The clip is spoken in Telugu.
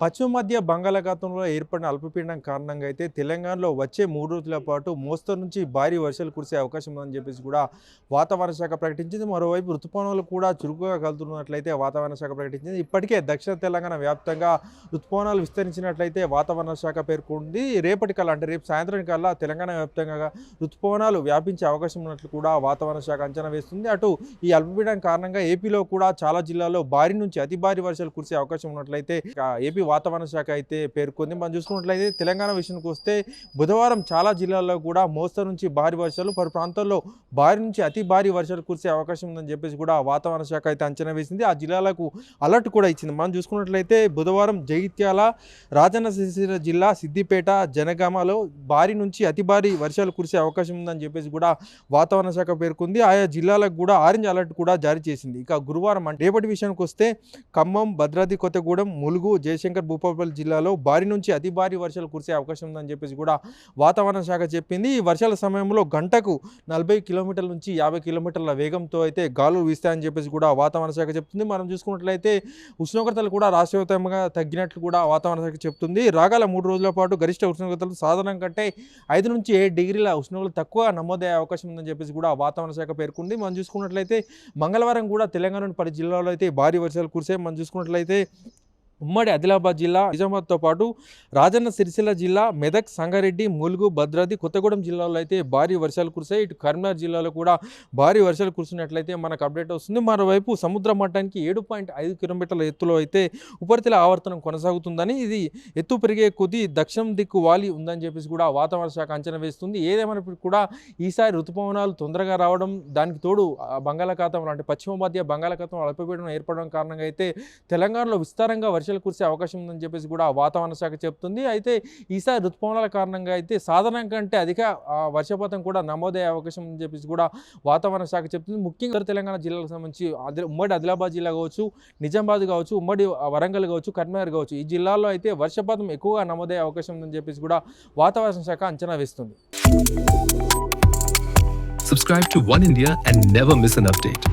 పశ్చిమ మధ్య బంగాళాఖాతంలో ఏర్పడిన అల్పపీడనం కారణంగా అయితే తెలంగాణలో వచ్చే మూడు రోజుల పాటు మోస్తరు నుంచి భారీ వర్షాలు కురిసే అవకాశం ఉందని చెప్పేసి కూడా వాతావరణ శాఖ ప్రకటించింది. మరోవైపు ఋతుపవనాలు కూడా చురుకుగా కలుతున్నట్లయితే వాతావరణ శాఖ ప్రకటించింది. ఇప్పటికే దక్షిణ తెలంగాణ వ్యాప్తంగా ఋతుపవనాలు విస్తరించినట్లయితే వాతావరణ శాఖ పేర్కొంది. రేపటి కల్లా అంటే రేపు సాయంత్రం కల్లా తెలంగాణ వ్యాప్తంగా ఋతుపవనాలు వ్యాపించే అవకాశం ఉన్నట్లు కూడా వాతావరణ శాఖ అంచనా వేస్తుంది. అటు ఈ అల్పపీడనం కారణంగా ఏపీలో కూడా చాలా జిల్లాల్లో భారీ నుంచి అతి భారీ వర్షాలు కురిసే అవకాశం ఉన్నట్లయితే ఏపీ వాతావరణ శాఖ అయితే పేర్కొంది. మనం చూసుకున్నట్లయితే తెలంగాణ విషయానికి వస్తే బుధవారం చాలా జిల్లాల్లో కూడా మోస్తరు నుంచి భారీ వర్షాలు పలు ప్రాంతాల్లో భారీ నుంచి అతి భారీ వర్షాలు కురిసే అవకాశం ఉందని చెప్పేసి కూడా వాతావరణ శాఖ అయితే అంచనా వేసింది. ఆ జిల్లాలకు అలర్ట్ కూడా ఇచ్చింది. మనం చూసుకున్నట్లయితే బుధవారం జగిత్యాల రాజన్న సిరిసిల్ల జిల్లా సిద్దిపేట జనగామలో భారీ నుంచి అతి భారీ వర్షాలు కురిసే అవకాశం ఉందని చెప్పేసి కూడా వాతావరణ శాఖ పేర్కొంది. ఆయా జిల్లాలకు కూడా ఆరెంజ్ అలర్ట్ కూడా జారీ చేసింది. ఇక గురువారం అంటే రేపటి విషయానికి వస్తే ఖమ్మం భద్రాద్రి కొత్తగూడెం ములుగు జయశంకర్ భూపాలపల్లి జిల్లాలో భారీ నుంచి అతి భారీ వర్షాలు కురిసే అవకాశం ఉందని చెప్పేసి కూడా వాతావరణ శాఖ చెప్పింది. ఈ వర్షాల సమయంలో గంటకు నలభై కిలోమీటర్ల నుంచి యాభై కిలోమీటర్ల వేగంతో అయితే గాలులు వీస్తాయని చెప్పేసి కూడా వాతావరణ శాఖ చెప్తుంది. మనం చూసుకున్నట్లయితే ఉష్ణోగ్రతలు కూడా రాష్ట్రవ్యాప్తంగా తగ్గినట్లు కూడా వాతావరణ శాఖ చెప్తుంది. రాగాల మూడు రోజుల పాటు గరిష్ట ఉష్ణోగ్రతలు సాధారణం కంటే ఐదు నుంచి ఏడు డిగ్రీల ఉష్ణోగ్రత తక్కువ నమోదయ్యే అవకాశం ఉందని చెప్పేసి కూడా వాతావరణ శాఖ పేర్కొంది. మనం చూసుకున్నట్లయితే మంగళవారం కూడా తెలంగాణలోని పది జిల్లాలో అయితే భారీ వర్షాలు కురిసే మనం చూసుకున్నట్లయితే ఉమ్మడి ఆదిలాబాద్ జిల్లా నిజామాబాద్తో పాటు రాజన్న సిరిసిల్ల జిల్లా మెదక్ సంగారెడ్డి ములుగు భద్రాద్రి కొత్తగూడెం జిల్లాలో అయితే భారీ వర్షాలు కురిసాయి ఇటు కరీంనగర్ జిల్లాలో కూడా భారీ వర్షాలు కురిసినట్లయితే మనకు అప్డేట్ వస్తుంది. మరోవైపు సముద్ర మట్టానికి ఏడు పాయింట్ ఐదు కిలోమీటర్ల ఎత్తులో అయితే ఉపరితల ఆవర్తనం కొనసాగుతుందని ఇది ఎత్తు పెరిగే కొద్దీ దక్షిణం దిక్కు వాలి ఉందని చెప్పేసి కూడా వాతావరణ శాఖ అంచనా వేస్తుంది. ఏదేమైనప్పటికీ కూడా ఈసారి ఋతుపవనాలు తొందరగా రావడం దానికి తోడు ఆ బంగాళాఖాతం అంటే పశ్చిమ మధ్య బంగాళాఖాతం అల్పపీడనం ఏర్పడడం కారణంగా అయితే తెలంగాణలో విస్తారంగా వర్షాలు కురిసే అవకాశం ఉందని చెప్పేసి కూడా వాతావరణ శాఖ చెప్తుంది. అయితే ఈసారి ఋతుపవనాల కారణంగా అయితే సాధారణం కంటే అధిక వర్షపాతం కూడా నమోదయ్యే అవకాశం ఉందని చెప్పేసి కూడా వాతావరణ శాఖ చెప్తుంది. ముఖ్యంగా తెలంగాణ జిల్లాలకు సంబంధించి ఉమ్మడి ఆదిలాబాద్ జిల్లా కావచ్చు నిజామాబాద్ కావచ్చు ఉమ్మడి వరంగల్ కావచ్చు కరీంనగర్ కావచ్చు ఈ జిల్లాల్లో అయితే వర్షపాతం ఎక్కువగా నమోదయ్యే అవకాశం ఉందని చెప్పేసి కూడా వాతావరణ శాఖ అంచనా వేస్తుంది. Subscribe to One India and never miss an update.